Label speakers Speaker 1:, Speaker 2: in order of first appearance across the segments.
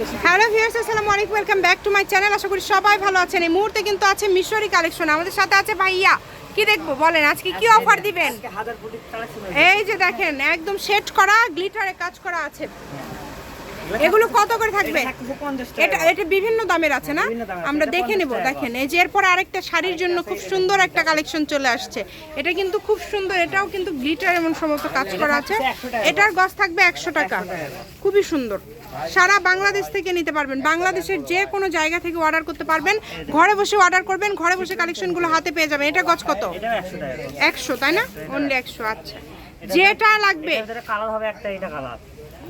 Speaker 1: Hello viewers আসসালামু আলাইকুম welcome back to my channel আশা করি সবাই ভালো আছেন। এই মুহূর্তে কিন্তু আছে মিশরি কালেকশন। আমাদের সাথে আছে ভাইয়া। কি দেখব বলেন আজকে কি অফার দিবেন? এই যে দেখেন একদম সেট করা গ্লিটারে কাজ করা আছে। এগুলো কত করে থাকবে? এটা এটা বিভিন্ন দামের আছে না। আমরা দেখে নেব। দেখেন এই যে এরপর আরেকটা শাড়ির জন্য খুব সুন্দর একটা কালেকশন চলে আসছে। এটা কিন্তু খুব সুন্দর এটাও কিন্তু গ্লিটার এমন সমস্ত কাজ করা আছে।
Speaker 2: থাকছে 100 টাকা।
Speaker 1: এটার গজ থাকবে একশো টাকা। খুবই সুন্দর। সারা বাংলাদেশ থেকে নিতে পারবেন। বাংলাদেশের যে কোনো জায়গা থেকে অর্ডার করতে পারবেন। ঘরে বসে অর্ডার করবেন, ঘরে বসে কালেকশনগুলো হাতে পেয়ে যাবেন। এটা গছ কত?
Speaker 2: একশো,
Speaker 1: তাই না? অনলি একশো আচ্ছা। যেটা লাগবে।
Speaker 2: কালার হবে একটা, এটা কালার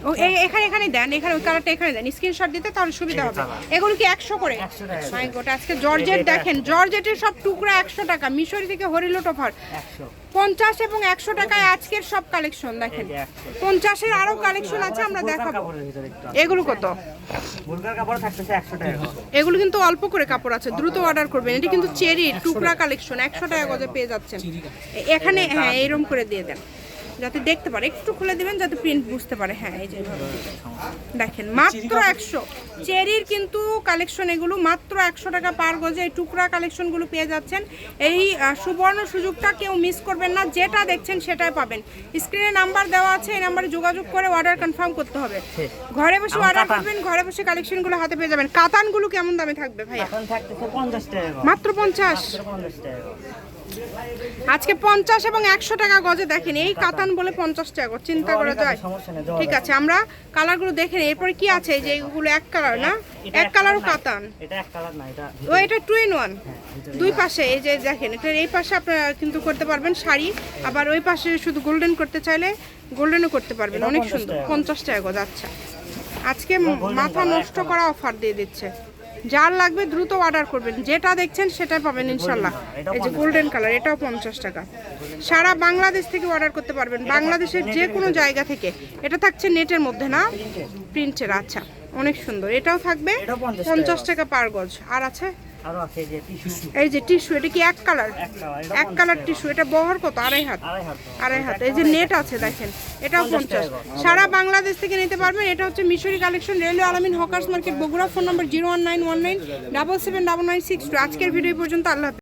Speaker 1: ও এ- এখানে এখানে দেন এখানে ওই কালারটা এখানে দেন। স্ক্রিনশট দিতে তাহলে সুবিধা হবে। এগুলো কি একশো করে? মাই গড আজকে জর্জেট দেখেন জর্জেটের সব টুকরা একশো টাকা মিশরি থেকে হরিলোট অফার। পঞ্চাশ এবং একশো টাকায় আজকের সব কালেকশন দেখেন।
Speaker 2: এই
Speaker 1: পঞ্চাশের আরও কালেকশন আছে আমরা দেখাবো। এগুলো কত? এগুলো কিন্তু অল্প করে কাপড় আছে দ্রুত অর্ডার করবেন। এটি কিন্তু চেরি টুকরা কালেকশন একশো টাকা গজে পেয়ে যাচ্ছেন। এখানে হ্যাঁ এরকম করে দিয়ে দেন। যাতে দেখতে পারে একটু খুলে দিবেন যাতে প্রিন্ট বুঝতে পারে। হ্যাঁ এই যে। দেখেন মাত্র একশো। চেরির কিন্তু কালেকশন এগুলো মাত্র একশো টাকা পার গজে। এই টুকরা কালেকশনগুলো পেয়ে যাচ্ছেন। এই সুবর্ণ সুযোগটা কেউ মিস করবেন না। যেটা দেখছেন সেটাই পাবেন। স্ক্রিনে নাম্বার দেওয়া আছে এই নাম্বারে যোগাযোগ করে অর্ডার কনফার্ম করতে হবে। ঘরে বসে অর্ডার। করবেন ঘরে বসে কালেকশনগুলো হাতে পেয়ে যাবেন। কাতানগুলো কেমন দামে থাকবে
Speaker 2: করে।
Speaker 1: মাত্র পঞ্চাশ। আজকে পঞ্চাশ এবং একশো টাকা গজে দেখেন এই কাতান বলে পঞ্চাশ টাকা গজ, চিন্তা করা যায়। ঠিক আছে আমরা কালারগুলো দেখে নিই। এরপরে কি আছে? এই যে এগুলো এক কালার না? এক কালারও কাতান। ও এটা টু ইন ওয়ান দুই পাশে এই যে দেখেন এটা এই পাশে আপনারা কিন্তু করতে পারবেন শাড়ি। আবার ওই পাশে শুধু গোল্ডেন করতে চাইলে গোল্ডেনও করতে পারবেন। অনেক সুন্দর। পঞ্চাশ টাকা গজ আচ্ছা। আজকে মাথা নষ্ট করা অফার দিয়ে দিচ্ছে। যার লাগবে দ্রুত অর্ডার করবেন। যেটা দেখছেন সেটা পাবেন ইনশাল্লাহ এই যে গোল্ডেন কালার এটাও পঞ্চাশ টাকা। সারা বাংলাদেশ থেকে অর্ডার করতে পারবেন। বাংলাদেশের যে কোনো জায়গা থেকে। এটা থাকছে নেটের মধ্যে না? প্রিন্টের আচ্ছা। অনেক সুন্দর। এটাও থাকবে
Speaker 2: এটাও 50 টাকা।
Speaker 1: পঞ্চাশ টাকা। পার গজ। আর আছে?
Speaker 2: আরও আছে এই যে টিস্যু।
Speaker 1: এই যে টিস্যু এটা কি এক কালার?
Speaker 2: এক কালার
Speaker 1: টিস্যু এটা বহর কত? আড়াই হাত।
Speaker 2: আড়াই হাত।
Speaker 1: এই যে নেট আছে দেখেন এটাও
Speaker 2: 50
Speaker 1: পঞ্চাশ। সারা বাংলাদেশ থেকে নিতে পারবেন এটা হচ্ছে Mishri collection railway Alamin hawkers market Bogura phone number zero one nine one nine double seven double nine six two. আজকের ভিডিও পর্যন্ত আল্লাহ হাফেজ।